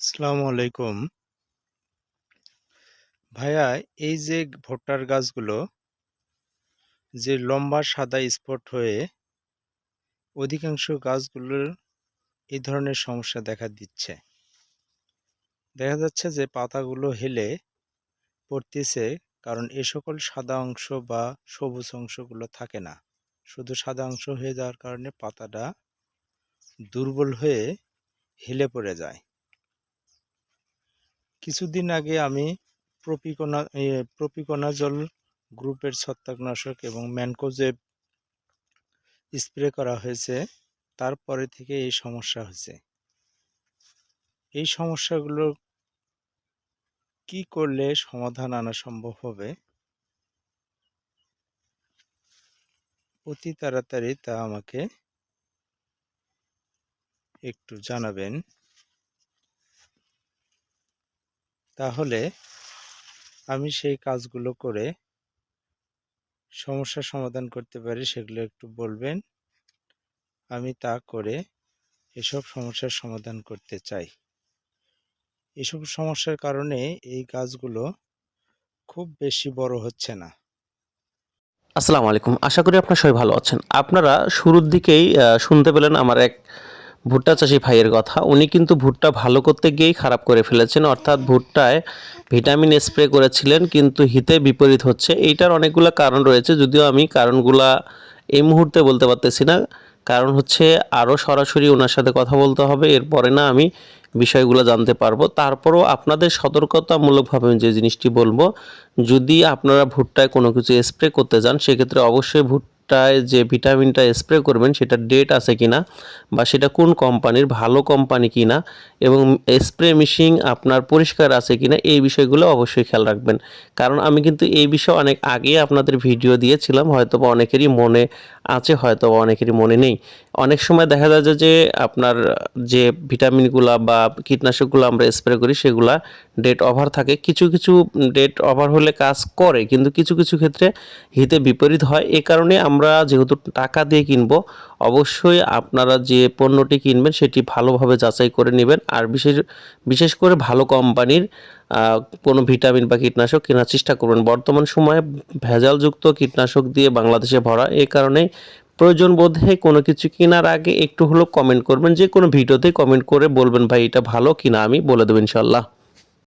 আসসালামু আলাইকুম। ভাইয়া, এই যে ভুট্টার গাছগুলো, যে লম্বা সাদা স্পট হয়ে অধিকাংশ গাছগুলোর এই ধরনের সমস্যা দেখা দিচ্ছে। দেখা যাচ্ছে যে পাতাগুলো হেলে পড়তেছে, কারণ এ সকল সাদা অংশ বা সবুজ অংশগুলো থাকে না। শুধু সাদা অংশ হয়ে যাওয়ার কারণে পাতাটা দুর্বল হয়ে হেলে পড়ে যায়। কিছুদিন আগে আমি প্রপিকোনা প্রপিকোনাজল গ্রুপের ছত্রাকনাশক এবং ম্যানকোজেব স্প্রে করা হয়েছে। তারপরে থেকে এই সমস্যা হয়েছে। এই সমস্যাগুলো কি করলে সমাধান আনা সম্ভব হবে? অতি তাড়াতাড়ি তা আমাকে একটু জানাবেন। তাহলে আমি সেই কাজগুলো করে সমস্যার সমাধান করতে পারি, সেগুলো একটু বলবেন। আমি তা করে এসব সমস্যার সমাধান করতে চাই। এসব সমস্যার কারণে এই গাছগুলো খুব বেশি বড় হচ্ছে না। আসসালামু আলাইকুম। আশা করি আপনারা সবাই ভালো আছেন। আপনারা শুরুর দিকেই শুনতে পেলেন আমার এক ভুট্টা চাষি ভাইয়ের কথা। উনি কিন্তু ভুট্টা ভালো করতে গিয়েই খারাপ করে ফেলেছেন। অর্থাৎ ভুট্টায় ভিটামিন স্প্রে করেছিলেন, কিন্তু হিতে বিপরীত হচ্ছে। এইটার অনেকগুলো কারণ রয়েছে, যদিও আমি কারণগুলা এই মুহূর্তে বলতে পারতেছি না। কারণ হচ্ছে আরও সরাসরি ওনার সাথে কথা বলতে হবে, এরপরে না আমি বিষয়গুলো জানতে পারব। তারপরও আপনাদের সতর্কতামূলকভাবে আমি যে জিনিসটি বলব, যদি আপনারা ভুট্টায় কোনো কিছু স্প্রে করতে যান, সেক্ষেত্রে অবশ্যই ভুট্টায় যে ভিটামিনটা স্প্রে করবেন সেটা ডেট আছে কিনা বা সেটা কোন কোম্পানির ভালো কোম্পানি কিনা এবং স্প্রে মেশিন আপনার পরিষ্কার আছে কিনা, এই বিষয়গুলো অবশ্যই খেয়াল রাখবেন। কারণ আমি কিন্তু এই বিষয়ে অনেক আগে আপনাদের ভিডিও দিয়েছিলাম হয়তো বা অনেকেরই মনে আছে, হয়তো অনেকেরই মনে নেই। অনেক সময় দেখা যায় যে- আপনার যে ভিটামিনগুলা বা কীটনাশকগুলো আমরা স্প্রে করি, সেগুলা ডেট ওভার থাকে। কিছু কিছু ডেট ওভার হলে কাজ করে, কিন্তু কিছু কিছু ক্ষেত্রে হিতে বিপরীত হয়। এ কারণে আমরা যেহেতু টাকা দিয়ে কিনবো, অবশ্যই আপনারা যে পণ্যটি কিনবেন, সেটি ভালোভাবে যাচাই করে নেবেন। আর বিশেষ বিশেষ করে ভালো কোম্পানির কোনো ভিটামিন বা কীটনাশক কেনার চেষ্টা করবেন। বর্তমান সময়ে ভেজালযুক্ত কীটনাশক দিয়ে বাংলাদেশে ভরা। এ কারণে প্রয়োজন বোধে কোনো কিছু কেনার আগে একটু হলেও কমেন্ট করবেন। যে কোনো ভিডিওতে কমেন্ট করে বলবেন, ভাই, এটা ভালো কিনা? আমি বলে দেবো ইনশাল্লাহ